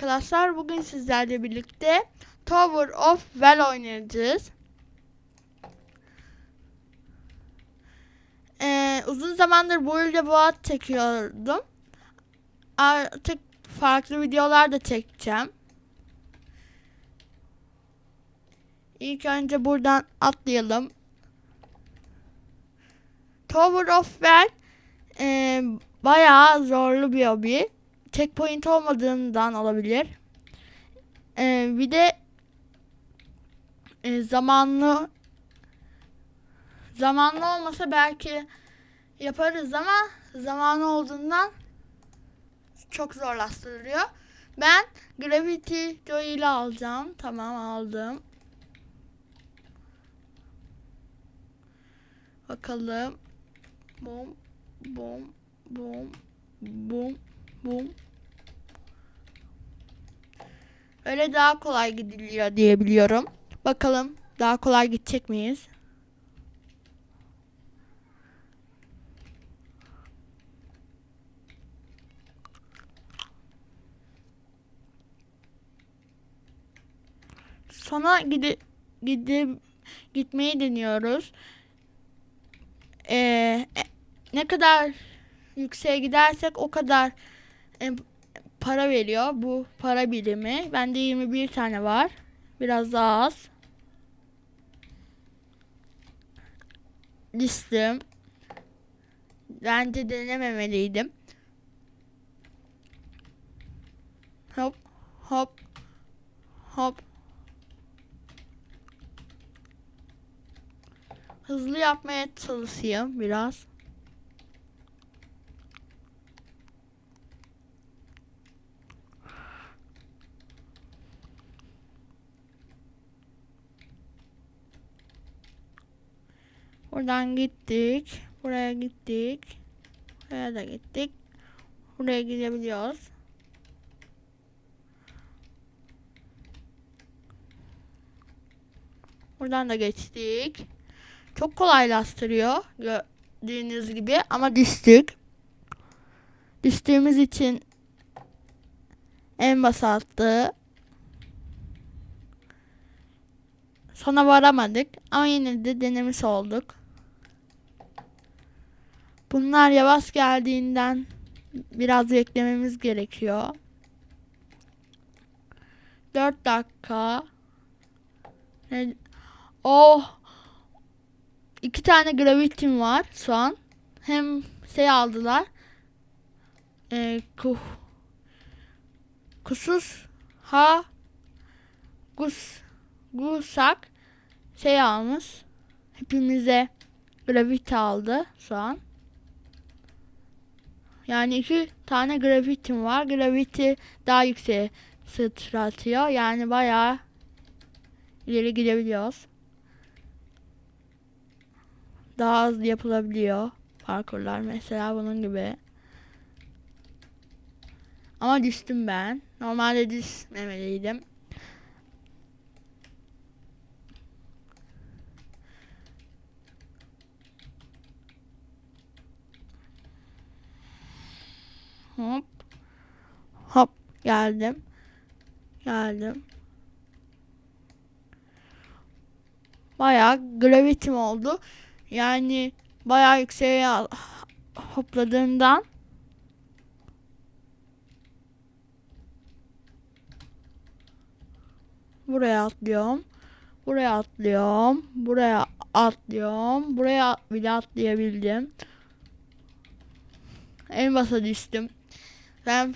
arkadaşlar. Bugün sizlerle birlikte Tower of Well oynayacağız. Ee, uzun zamandır bu ilde boğat çekiyordum. Artık farklı videolar da çekeceğim. İlk önce buradan atlayalım. Tower of Well e, bayağı zorlu bir hobi. Checkpoint olmadığından olabilir. E, bir de e, zamanlı zamanlı olmasa belki yaparız ama zamanı olduğundan çok zorlaştırılıyor. Ben Gravity Joy ile alacağım. Tamam aldım. Bakalım. Bum bum bum bum bum. Öyle daha kolay gidiliyor diye biliyorum. Bakalım daha kolay gidecek miyiz? Sona gide gide gitmeyi deniyoruz. Ee, e- ne kadar yükseğe gidersek o kadar para veriyor bu para birimi. Bende 21 tane var. Biraz daha az. Listim. Bence denememeliydim. Hop hop hop. Hızlı yapmaya çalışayım biraz. Buradan gittik. Buraya gittik. Buraya da gittik. Buraya gidebiliyoruz. Buradan da geçtik. Çok kolaylaştırıyor gördüğünüz gibi ama düştük. Düştüğümüz için en basattı. Sona varamadık ama yine de denemiş olduk. Bunlar yavaş geldiğinden biraz beklememiz gerekiyor. 4 dakika. Oh. İki tane gravitim var şu an. Hem şey aldılar. Ee, kuh. Kusus ha gus gusak şey almış. Hepimize gravity aldı şu an. Yani iki tane gravitim var. Gravity daha yükseğe sıçratıyor. Yani bayağı ileri gidebiliyoruz. Daha hızlı yapılabiliyor parkurlar mesela bunun gibi. Ama düştüm ben. Normalde düşmemeliydim. Hop. Hop geldim. Geldim. Bayağı gravitim oldu. Yani bayağı yükseğe hopladığımdan buraya atlıyorum. Buraya atlıyorum. Buraya atlıyorum. Buraya bile atlayabildim. En basa düştüm. Ben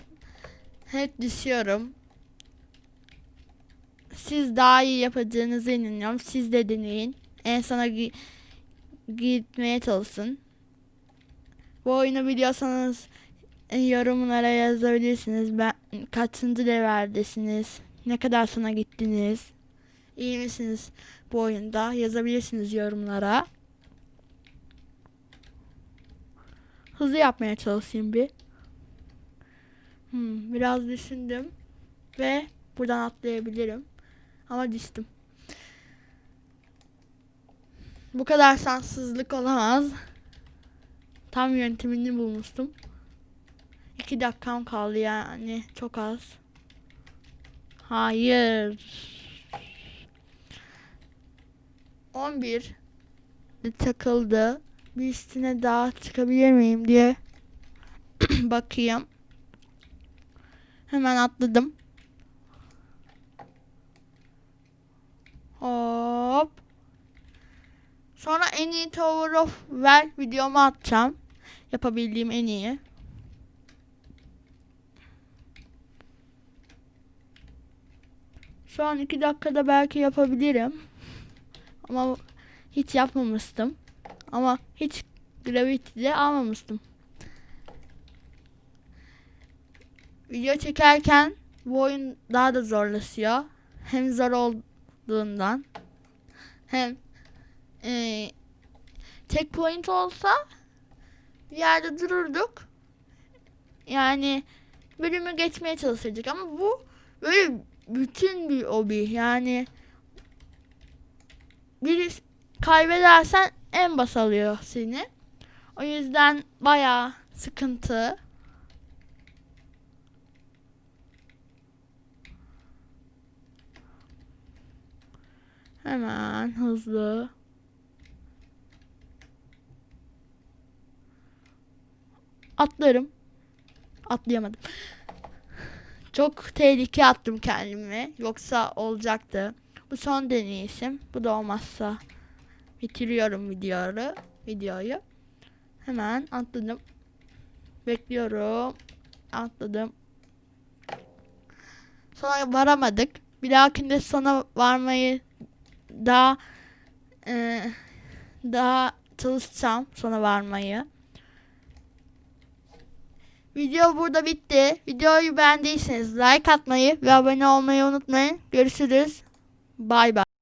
hep düşüyorum. Siz daha iyi yapacağınızı inanıyorum. Siz de deneyin. En sona gi- gitmeye çalışın. Bu oyunu biliyorsanız e, yorumlara yazabilirsiniz. Ben kaçıncı leverdesiniz? Ne kadar sona gittiniz? İyi misiniz bu oyunda? Yazabilirsiniz yorumlara. Hızlı yapmaya çalışayım bir. Hmm, biraz düşündüm ve buradan atlayabilirim. Ama düştüm. Bu kadar şanssızlık olamaz. Tam yöntemini bulmuştum. İki dakikam kaldı yani çok az. Hayır. 11 de takıldı. Bir üstüne daha çıkabilir miyim diye bakayım. Hemen atladım. Hop. Sonra en iyi Tower of Well videomu atacağım. Yapabildiğim en iyi. Şu an iki dakikada belki yapabilirim. Ama hiç yapmamıştım. Ama hiç Gravity'de almamıştım. Video çekerken bu oyun daha da zorlaşıyor. Hem zor olduğundan hem eee tek point olsa bir yerde dururduk. Yani bölümü geçmeye çalışırdık ama bu böyle bütün bir obi yani bir kaybedersen en bas alıyor seni. O yüzden bayağı sıkıntı. Hemen hızlı. Atlarım. Atlayamadım. Çok tehlike attım kendimi. Yoksa olacaktı. Bu son deneyişim. Bu da olmazsa bitiriyorum videoyu. Videoyu. Hemen atladım. Bekliyorum. Atladım. Sonra varamadık. Bir dahakinde sona varmayı daha e, daha çalışacağım sona varmayı. Video burada bitti. Videoyu beğendiyseniz like atmayı ve abone olmayı unutmayın. Görüşürüz. Bay bay.